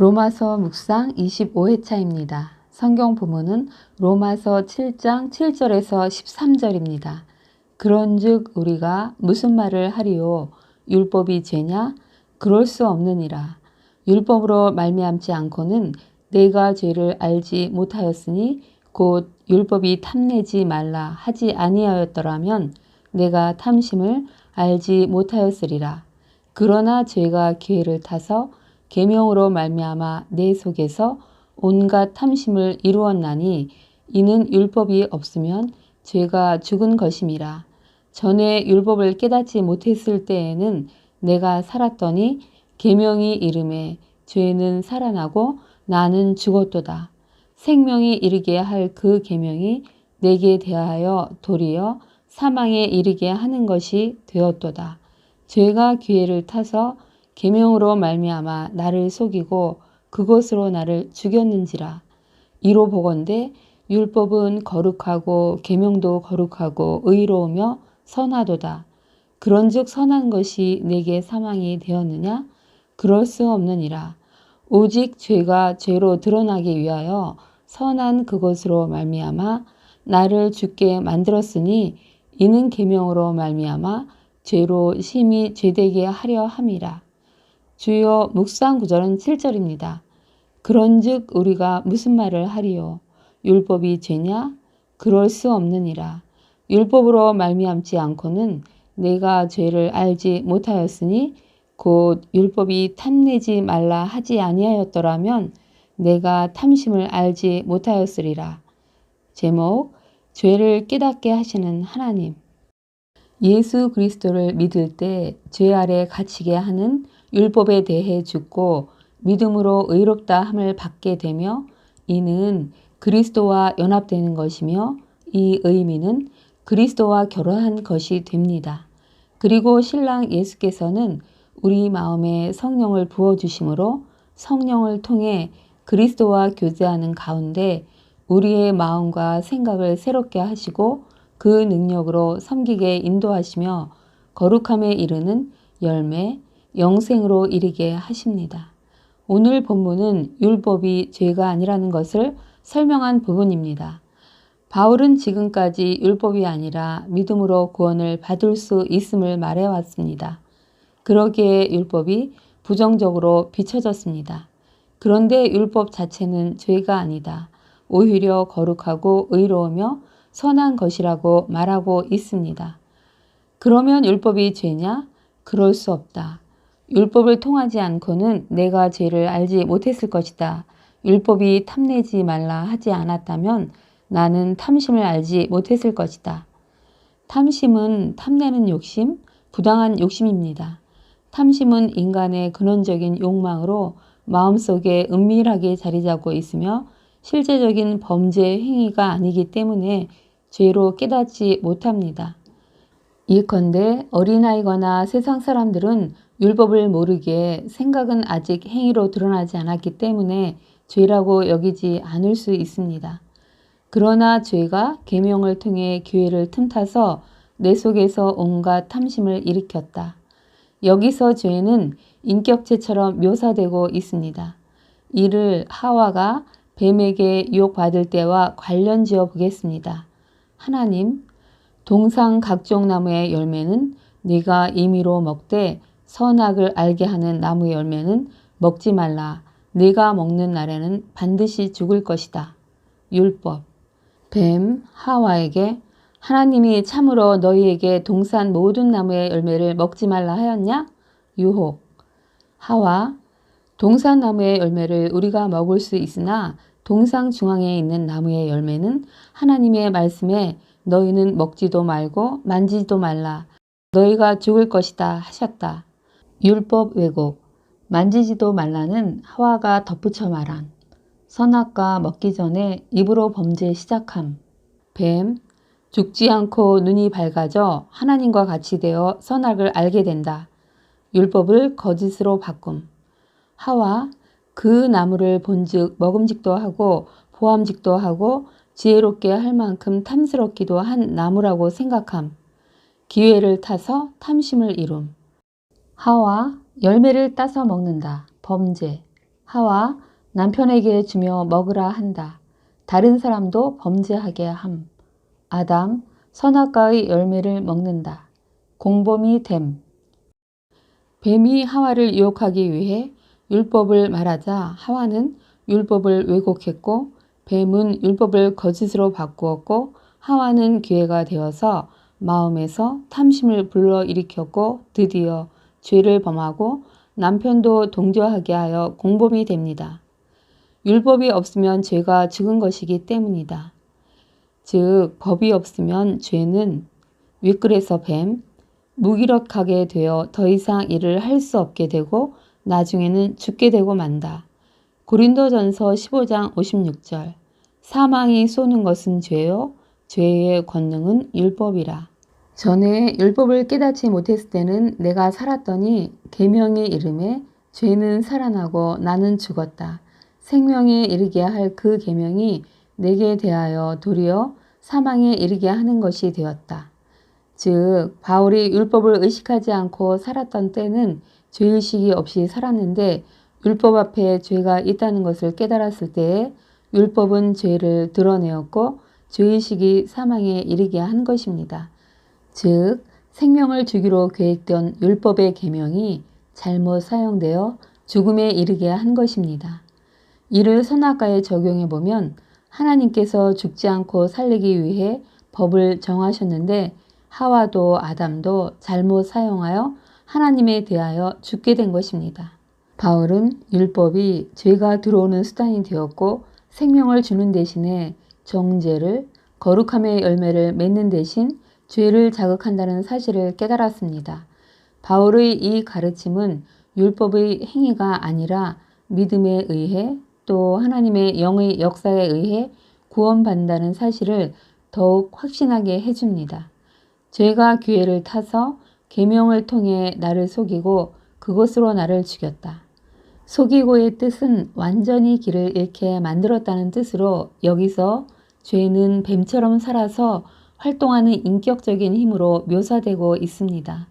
로마서 묵상 25회차입니다. 성경 부문은 로마서 7장 7절에서 13절입니다. 그런즉 우리가 무슨 말을 하리요 율법이 죄냐 그럴 수 없느니라 율법으로 말미암지 않고는 내가 죄를 알지 못하였으니 곧 율법이 탐내지 말라 하지 아니하였더라면 내가 탐심을 알지 못하였으리라 그러나 죄가 기회를 타서 계명으로 말미암아 내 속에서 온갖 탐심을 이루었나니 이는 율법이 없으면 죄가 죽은 것임이라 전에 율법을 깨닫지 못했을 때에는 내가 살았더니 계명이 이름에 죄는 살아나고 나는 죽었도다. 생명이 이르게 할 그 계명이 내게 대하여 도리어 사망에 이르게 하는 것이 되었도다. 죄가 기회를 타서 계명으로 말미암아 나를 속이고 그것으로 나를 죽였는지라. 이로 보건대 율법은 거룩하고 계명도 거룩하고 의로우며 선하도다. 그런즉 선한 것이 내게 사망이 되었느냐? 그럴 수 없느니라. 오직 죄가 죄로 드러나기 위하여 선한 그것으로 말미암아 나를 죽게 만들었으니 이는 계명으로 말미암아 죄로 심히 죄되게 하려 함이라. 주여 묵상 구절은 7절입니다. 그런즉 우리가 무슨 말을 하리요? 율법이 죄냐? 그럴 수 없느니라. 율법으로 말미암지 않고는 내가 죄를 알지 못하였으니 곧 율법이 탐내지 말라 하지 아니하였더라면 내가 탐심을 알지 못하였으리라. 제목 죄를 깨닫게 하시는 하나님 예수 그리스도를 믿을 때 죄 아래 갇히게 하는 율법에 대해 죽고 믿음으로 의롭다 함을 받게 되며 이는 그리스도와 연합되는 것이며 이 의미는 그리스도와 결혼한 것이 됩니다. 그리고 신랑 예수께서는 우리 마음에 성령을 부어 주심으로 성령을 통해 그리스도와 교제하는 가운데 우리의 마음과 생각을 새롭게 하시고 그 능력으로 섬기게 인도하시며 거룩함에 이르는 열매, 영생으로 이르게 하십니다. 오늘 본문은 율법이 죄가 아니라는 것을 설명한 부분입니다. 바울은 지금까지 율법이 아니라 믿음으로 구원을 받을 수 있음을 말해왔습니다. 그러기에 율법이 부정적으로 비춰졌습니다. 그런데 율법 자체는 죄가 아니다. 오히려 거룩하고 의로우며 선한 것이라고 말하고 있습니다. 그러면 율법이 죄냐? 그럴 수 없다. 율법을 통하지 않고는 내가 죄를 알지 못했을 것이다. 율법이 탐내지 말라 하지 않았다면 나는 탐심을 알지 못했을 것이다. 탐심은 탐내는 욕심, 부당한 욕심입니다. 탐심은 인간의 근원적인 욕망으로 마음속에 은밀하게 자리 잡고 있으며 실제적인 범죄 행위가 아니기 때문에 죄로 깨닫지 못합니다. 이건대 어린아이거나 세상 사람들은 율법을 모르게 생각은 아직 행위로 드러나지 않았기 때문에 죄라고 여기지 않을 수 있습니다. 그러나 죄가 계명을 통해 기회를 틈타서 내 속에서 온갖 탐심을 일으켰다. 여기서 죄는 인격체처럼 묘사되고 있습니다. 이를 하와가 뱀에게 유혹받을 때와 관련 지어 보겠습니다. 하나님, 동상 각종 나무의 열매는 네가 임의로 먹되 선악을 알게 하는 나무의 열매는 먹지 말라. 네가 먹는 날에는 반드시 죽을 것이다. 율법. 뱀 하와에게 하나님이 참으로 너희에게 동산 모든 나무의 열매를 먹지 말라 하였냐? 유혹. 하와 동산 나무의 열매를 우리가 먹을 수 있으나 동상 중앙에 있는 나무의 열매는 하나님의 말씀에 너희는 먹지도 말고 만지지도 말라. 너희가 죽을 것이다 하셨다. 율법 왜곡. 만지지도 말라는 하와가 덧붙여 말한 선악과 먹기 전에 입으로 범죄 시작함. 뱀. 죽지 않고 눈이 밝아져 하나님과 같이 되어 선악을 알게 된다. 율법을 거짓으로 바꿈. 하와. 그 나무를 본즉 먹음직도 하고 보암직도 하고 지혜롭게 할 만큼 탐스럽기도 한 나무라고 생각함. 기회를 타서 탐심을 이룸. 하와 열매를 따서 먹는다. 범죄. 하와 남편에게 주며 먹으라 한다. 다른 사람도 범죄하게 함. 아담 선악과의 열매를 먹는다. 공범이 됨. 뱀이 하와를 유혹하기 위해 율법을 말하자 하와는 율법을 왜곡했고 뱀은 율법을 거짓으로 바꾸었고 하와는 기회가 되어서 마음에서 탐심을 불러일으켰고 드디어 죄를 범하고 남편도 동조하게 하여 공범이 됩니다. 율법이 없으면 죄가 죽은 것이기 때문이다. 즉 법이 없으면 죄는 윗글에서 뱀, 무기력하게 되어 더 이상 일을 할 수 없게 되고 나중에는 죽게 되고 만다. 고린도전서 15장 56절 사망이 쏘는 것은 죄요 죄의 권능은 율법이라. 전에 율법을 깨닫지 못했을 때는 내가 살았더니 계명의 이름에 죄는 살아나고 나는 죽었다. 생명에 이르게 할 그 계명이 내게 대하여 도리어 사망에 이르게 하는 것이 되었다. 즉 바울이 율법을 의식하지 않고 살았던 때는 죄의식이 없이 살았는데 율법 앞에 죄가 있다는 것을 깨달았을 때에 율법은 죄를 드러내었고 죄의식이 사망에 이르게 한 것입니다. 즉 생명을 주기로 계획된 율법의 계명이 잘못 사용되어 죽음에 이르게 한 것입니다. 이를 선악과에 적용해 보면 하나님께서 죽지 않고 살리기 위해 법을 정하셨는데 하와도 아담도 잘못 사용하여 하나님에 대하여 죽게 된 것입니다. 바울은 율법이 죄가 들어오는 수단이 되었고 생명을 주는 대신에 정죄를 거룩함의 열매를 맺는 대신 죄를 자극한다는 사실을 깨달았습니다. 바울의 이 가르침은 율법의 행위가 아니라 믿음에 의해 또 하나님의 영의 역사에 의해 구원받는다는 사실을 더욱 확신하게 해줍니다. 죄가 기회를 타서 계명을 통해 나를 속이고 그것으로 나를 죽였다. 속이고의 뜻은 완전히 길을 잃게 만들었다는 뜻으로 여기서 죄는 뱀처럼 살아서 활동하는 인격적인 힘으로 묘사되고 있습니다.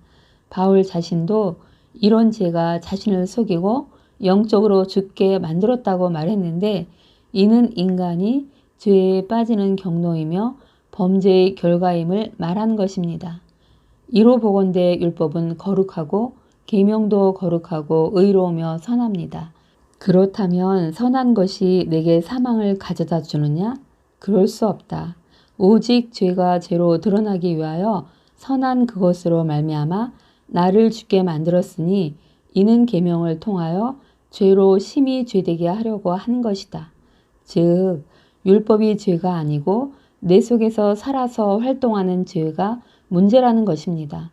바울 자신도 이런 죄가 자신을 속이고 영적으로 죽게 만들었다고 말했는데 이는 인간이 죄에 빠지는 경로이며 범죄의 결과임을 말한 것입니다. 이로 보건대 율법은 거룩하고 계명도 거룩하고 의로우며 선합니다. 그렇다면 선한 것이 내게 사망을 가져다 주느냐? 그럴 수 없다. 오직 죄가 죄로 드러나기 위하여 선한 그것으로 말미암아 나를 죽게 만들었으니 이는 계명을 통하여 죄로 심히 죄되게 하려고 한 것이다. 즉 율법이 죄가 아니고 내 속에서 살아서 활동하는 죄가 문제라는 것입니다.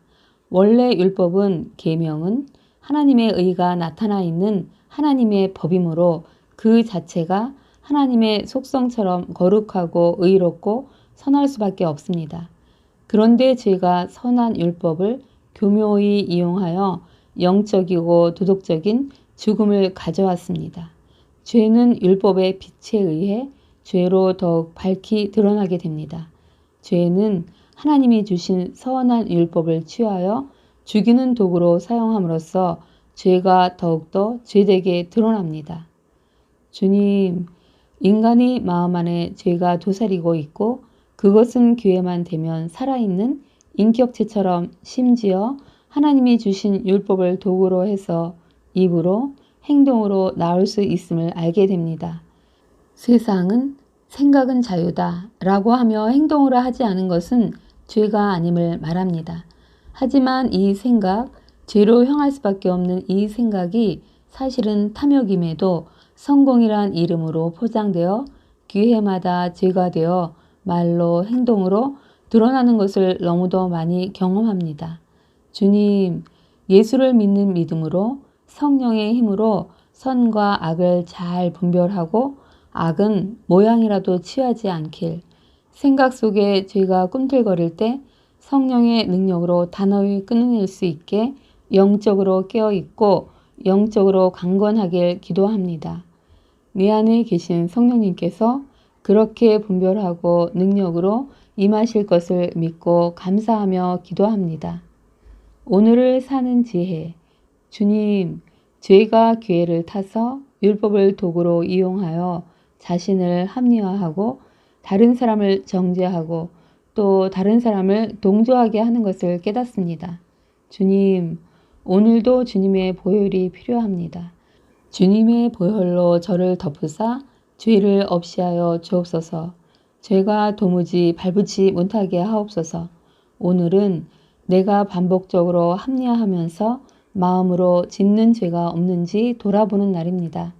원래 율법은 계명은 하나님의 의가 나타나 있는 하나님의 법이므로 그 자체가 하나님의 속성처럼 거룩하고 의롭고 선할 수밖에 없습니다. 그런데 제가 선한 율법을 교묘히 이용하여 영적이고 도덕적인 죽음을 가져왔습니다. 죄는 율법의 빛에 의해 죄로 더욱 밝히 드러나게 됩니다. 죄는 하나님이 주신 선한 율법을 취하여 죽이는 도구로 사용함으로써 죄가 더욱더 죄되게 드러납니다. 주님, 인간이 마음 안에 죄가 도사리고 있고 그것은 기회만 되면 살아있는 인격체처럼 심지어 하나님이 주신 율법을 도구로 해서 입으로 행동으로 나올 수 있음을 알게 됩니다. 세상은 생각은 자유다 라고 하며 행동으로 하지 않은 것은 죄가 아님을 말합니다. 하지만 이 생각, 죄로 향할 수밖에 없는 이 생각이 사실은 탐욕임에도 성공이란 이름으로 포장되어 기회마다 죄가 되어 말로 행동으로 드러나는 것을 너무도 많이 경험합니다. 주님, 예수를 믿는 믿음으로 성령의 힘으로 선과 악을 잘 분별하고 악은 모양이라도 취하지 않길 생각 속에 죄가 꿈틀거릴 때 성령의 능력으로 단호히 끊어낼 수 있게 영적으로 깨어있고 영적으로 강건하길 기도합니다. 내 안에 계신 성령님께서 그렇게 분별하고 능력으로 임하실 것을 믿고 감사하며 기도합니다. 오늘을 사는 지혜. 주님, 죄가 기회를 타서 율법을 도구로 이용하여 자신을 합리화하고 다른 사람을 정죄하고 또 다른 사람을 동조하게 하는 것을 깨닫습니다. 주님, 오늘도 주님의 보혈이 필요합니다. 주님의 보혈로 저를 덮으사 죄를 없이 하여 주옵소서. 죄가 도무지 발붙이 못하게 하옵소서. 오늘은 내가 반복적으로 합리화하면서 마음으로 짓는 죄가 없는지 돌아보는 날입니다.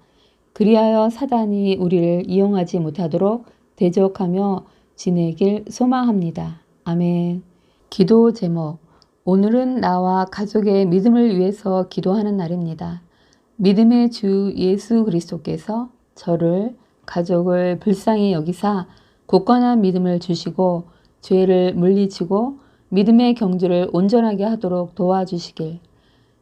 그리하여 사단이 우리를 이용하지 못하도록 대적하며 지내길 소망합니다. 아멘. 기도 제목. 오늘은 나와 가족의 믿음을 위해서 기도하는 날입니다. 믿음의 주 예수 그리스도께서 저를 가족을 불쌍히 여기사 굳건한 믿음을 주시고 죄를 물리치고 믿음의 경주를 온전하게 하도록 도와주시길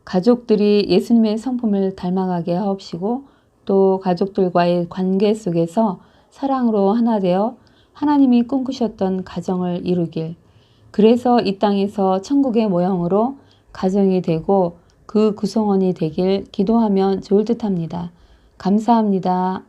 가족들이 예수님의 성품을 닮아가게 하옵시고 또 가족들과의 관계 속에서 사랑으로 하나 되어 하나님이 꿈꾸셨던 가정을 이루길 그래서 이 땅에서 천국의 모형으로 가정이 되고 그 구성원이 되길 기도하면 좋을 듯 합니다. 감사합니다.